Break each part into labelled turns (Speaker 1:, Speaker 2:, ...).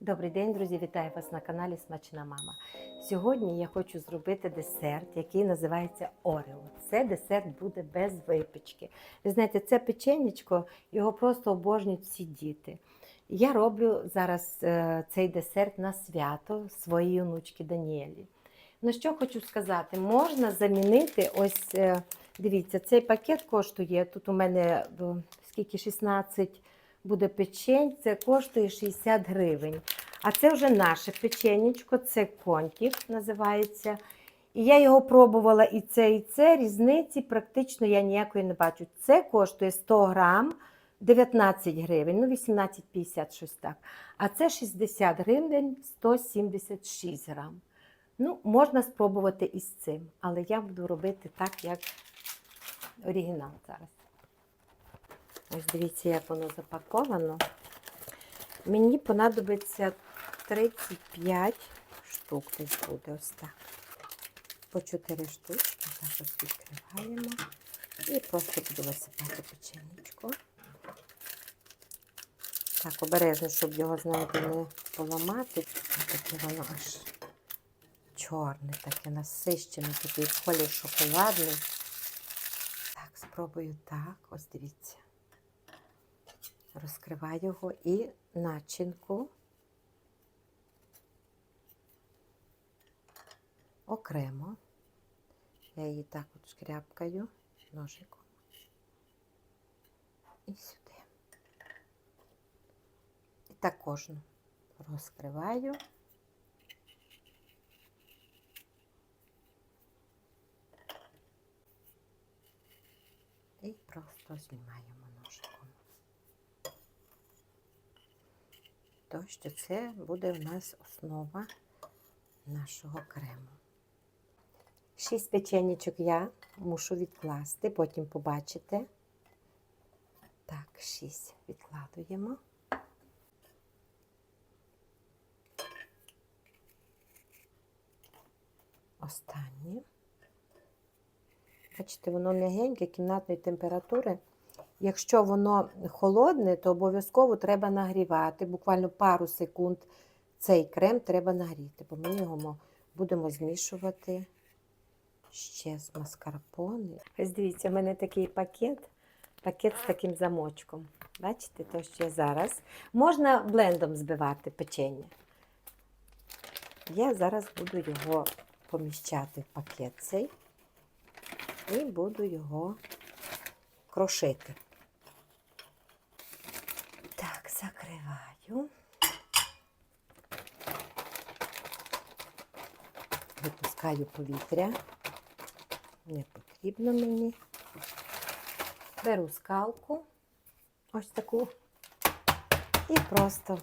Speaker 1: Добрий день, друзі! Вітаю вас на каналі Смачна Мама. Сьогодні я хочу зробити десерт, який називається Орео. Це десерт буде без випічки. Ви знаєте, це печенечко, його просто обожнюють всі діти. Я роблю зараз е, цей десерт на свято своїй онучки Даніелі. Ну що хочу сказати, можна замінити ось, е, дивіться, цей пакет коштує, тут у мене е, скільки 16 буде печень, це коштує 60 гривень. А це вже наше печенечко, це контік називається. І я його пробувала і це, і це. Різниці практично я ніякої не бачу. Це коштує 100 грам 19 гривень, ну 18,50 щось так. А це 60 гривень 176 грам. Ну, можна спробувати із цим, але я буду робити так, як оригінал зараз. Ось дивіться, як воно запаковано. Мені понадобиться 35 штук десь буде ось так. По 4 штучки. Так ось відкриваємо. І просто буду висипати печенечко. Так, обережно, щоб його, знаєте, не поламати. Таке воно аж чорне, таке насищене, такий колір шоколадний. Так, спробую так, ось дивіться розкриваю його і начинку окремо. Я її так от шкряпкаю ножиком і сюди. І так кожну розкриваю. І просто знімаємо ножиком. То що це буде в нас основа нашого крему. Шість печенічок я мушу відкласти, потім побачите. Так, шість відкладуємо. Останнє. Бачите, воно м'ягеньке, кімнатної температури. Якщо воно холодне, то обов'язково треба нагрівати. Буквально пару секунд цей крем треба нагріти, бо ми його будемо змішувати ще з маскарпоне. Ось дивіться, у мене такий пакет, пакет з таким замочком. Бачите, то ще зараз. Можна блендом збивати печення. Я зараз буду його поміщати в пакет цей і буду його крошити. Так, закриваю. Випускаю повітря. Не потрібно мені. Беру скалку, ось таку, і просто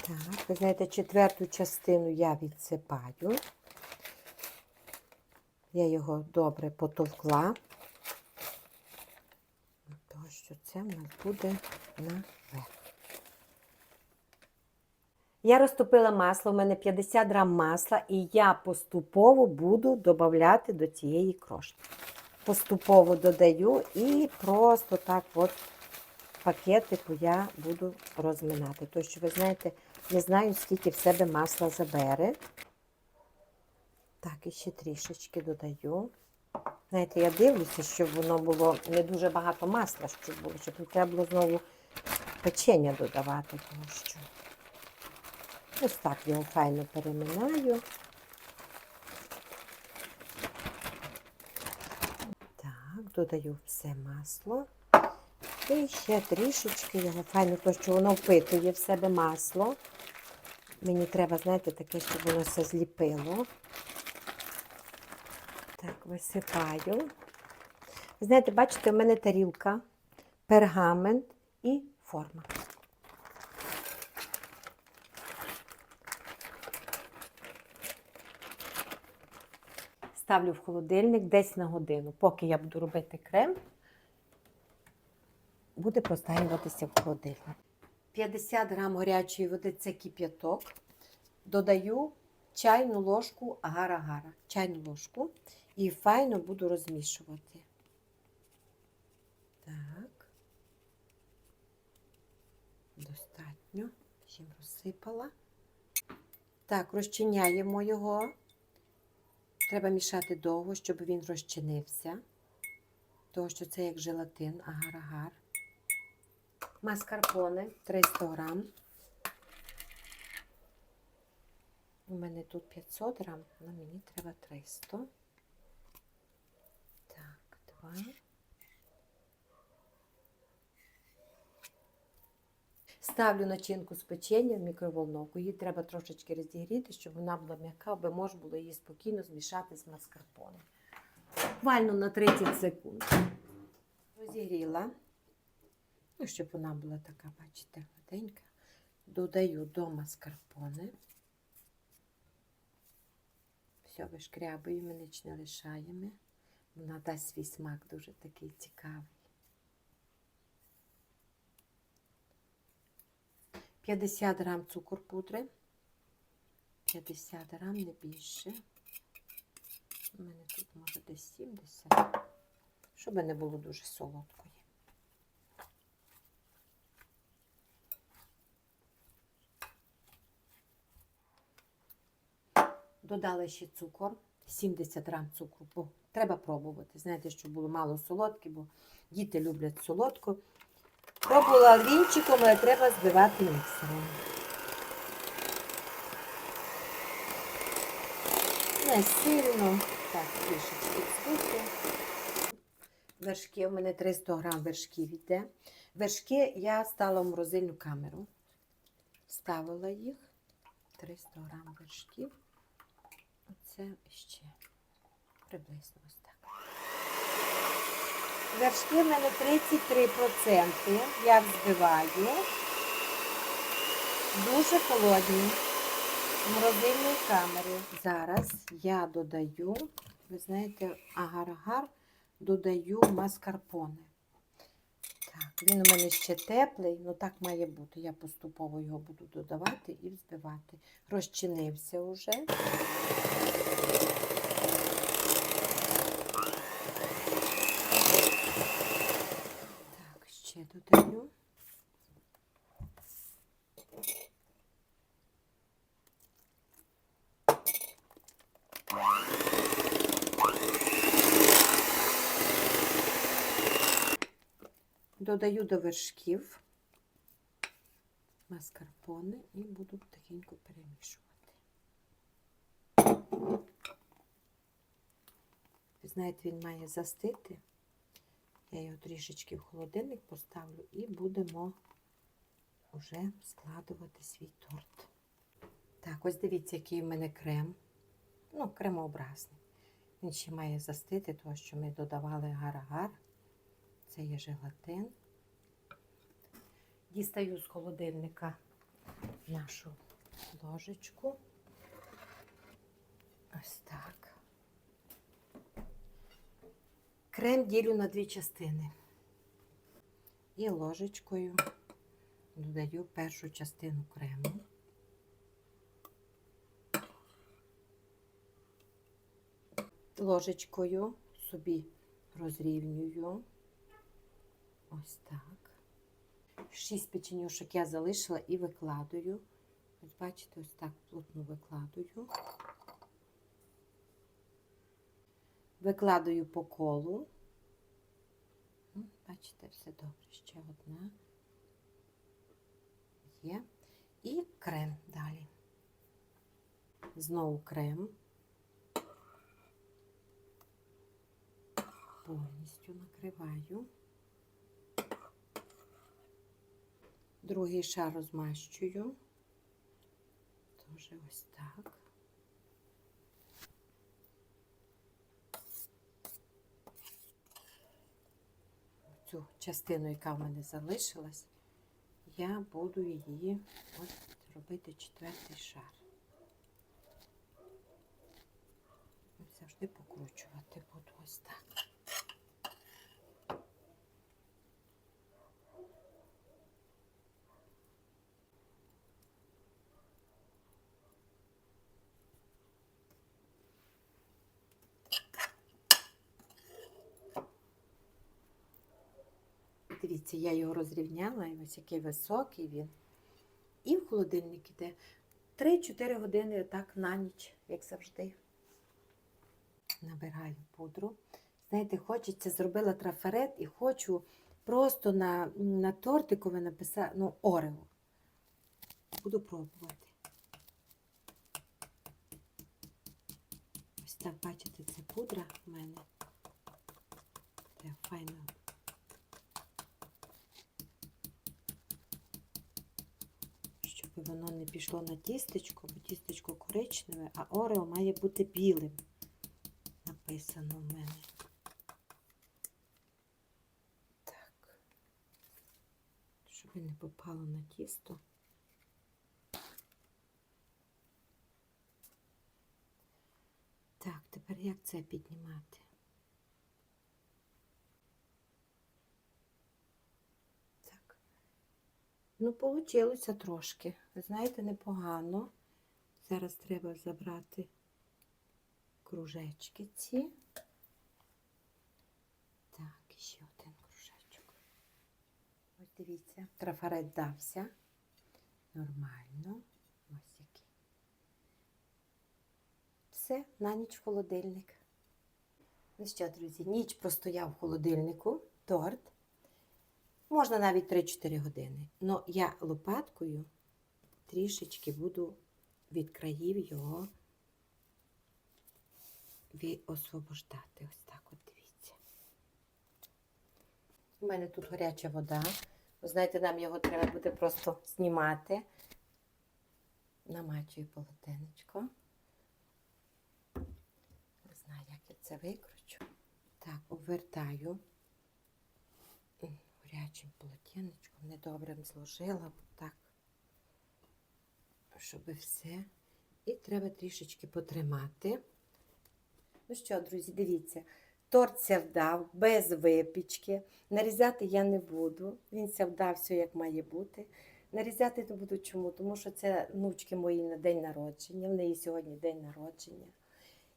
Speaker 1: так, ви знаєте, четверту частину я відсипаю. Я його добре потовкла. Тому що це в нас буде наверх. Я розтопила масло, у мене 50 грам масла, і я поступово буду додавати до цієї крошки. Поступово додаю і просто так от пакетику я буду розминати. Тому що, ви знаєте, не знаю, скільки в себе масла забере. Так, і ще трішечки додаю. Знаєте, я дивлюся, щоб воно було не дуже багато масла, щоб було, щоб не треба було знову печення додавати, тому що ось так його файно переминаю. Так, додаю все масло. І ще трішечки його файно, тому що воно впитує в себе масло. Мені треба, знаєте, таке, щоб воно все зліпило. Висипаю. Знаєте, бачите, у мене тарілка, пергамент і форма. Ставлю в холодильник десь на годину. Поки я буду робити крем, буде простаюватися в холодильник. 50 грам гарячої води це кип'яток. Додаю чайну ложку агар-агара. Чайну ложку. І файно буду розмішувати. Так. Достатньо. Чим розсипала. Так, розчиняємо його. Треба мішати довго, щоб він розчинився. Тому що це як желатин, агар-агар. Маскарпоне 300 грам. У мене тут 500 грам, але мені треба 300. Так, два. Ставлю начинку з печення в мікроволновку. Її треба трошечки розігріти, щоб вона була м'яка, аби можна було її спокійно змішати з маскарпоне. Буквально на 30 секунд. Розігріла, ну, щоб вона була така, бачите, гладенька. Додаю до маскарпоне. Все, вишкрябую, ми не лишаємо. Вона дасть свій смак дуже такий цікавий. 50 грам цукор пудри. 50 грам, не більше. У мене тут може десь 70, щоб не було дуже солодкої. Додала ще цукор, 70 грам цукру, бо треба пробувати. Знаєте, щоб було мало солодке, бо діти люблять солодку. Пробувала вінчиком, але треба збивати міксером. Не сильно. Так, трішечки цукру. Вершки, у мене 300 грам вершків йде. Вершки я стала в морозильну камеру. Ставила їх. 300 грам вершків. Оце ще приблизно ось так. Вершки в мене 33%. Я взбиваю. Дуже холодні. В морозильній камері. Зараз я додаю, ви знаєте, агар-агар, додаю маскарпоне. Так, він у мене ще теплий, ну так має бути. Я поступово його буду додавати і взбивати. Розчинився вже. Так, ще додаю. Додаю до вершків маскарпоне і буду тихенько перемішувати. Ви знаєте, він має застити. Я його трішечки в холодильник поставлю і будемо вже складувати свій торт. Так, ось дивіться, який в мене крем. Ну, кремообразний. Він ще має застити, тому що ми додавали гар-агар. Це є желатин. Дістаю з холодильника нашу ложечку. Ось так. Крем ділю на дві частини. І ложечкою додаю першу частину крему. Ложечкою собі розрівнюю. Ось так. Шість печенюшок я залишила і викладую. Ось бачите, ось так плотно викладую. Викладаю по колу. Бачите, все добре. Ще одна. Є. І крем далі. Знову крем. Повністю накриваю. Другий шар розмащую. Теж ось так. Цю частину, яка в мене залишилась, я буду її от робити четвертий шар. Завжди покручувати буду ось так. Дивіться, я його розрівняла, і ось який високий він. І в холодильник іде 3-4 години так на ніч, як завжди. Набираю пудру. Знаєте, хочеться, зробила трафарет і хочу просто на, на тортикове написати, ну, орео. Буду пробувати. Ось так, бачите, це пудра в мене. Це файно. Воно не пішло на тістечко, бо тістечко коричневе, а орео має бути білим. Написано в мене. Так. Щоб не попало на тісто. Так, тепер як це піднімати? Так. Ну, получилося трошки. Ви знаєте, непогано. Зараз треба забрати кружечки ці. Так, ще один кружечок. Ось дивіться, трафарет дався. Нормально. Ось який. Все, на ніч в холодильник. Ну що, друзі, ніч простояв в холодильнику, торт. Можна навіть 3-4 години. Но я лопаткою трішечки буду від країв його освобождати. Ось так от дивіться. У мене тут гаряча вода. Ви знаєте, нам його треба буде просто знімати. Намачую полотенечко. Не знаю, як я це викручу. Так, обвертаю гарячим полотенечком, недобрим зложила, так, щоб все. І треба трішечки потримати. Ну що, друзі, дивіться, торт ся вдав без випічки. Нарізати я не буду. Він ся вдав все як має бути. Нарізати не буду чому? Тому що це внучки мої на день народження. В неї сьогодні день народження.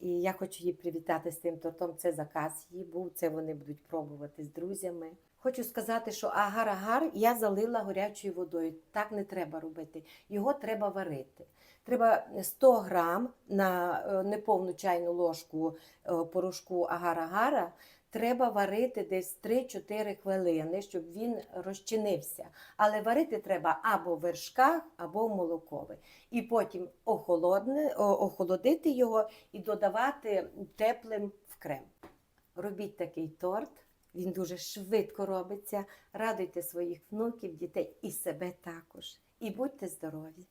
Speaker 1: І я хочу її привітати з тим тортом. Це заказ її був. Це вони будуть пробувати з друзями. Хочу сказати, що агар-агар я залила гарячою водою. Так не треба робити. Його треба варити. Треба 100 грам на е, неповну чайну ложку е, порошку агар-агара. Треба варити десь 3-4 хвилини, щоб він розчинився. Але варити треба або в вершках, або в молокові. І потім охолодити його і додавати теплим в крем. Робіть такий торт, він дуже швидко робиться. Радуйте своїх внуків, дітей і себе також. І будьте здорові!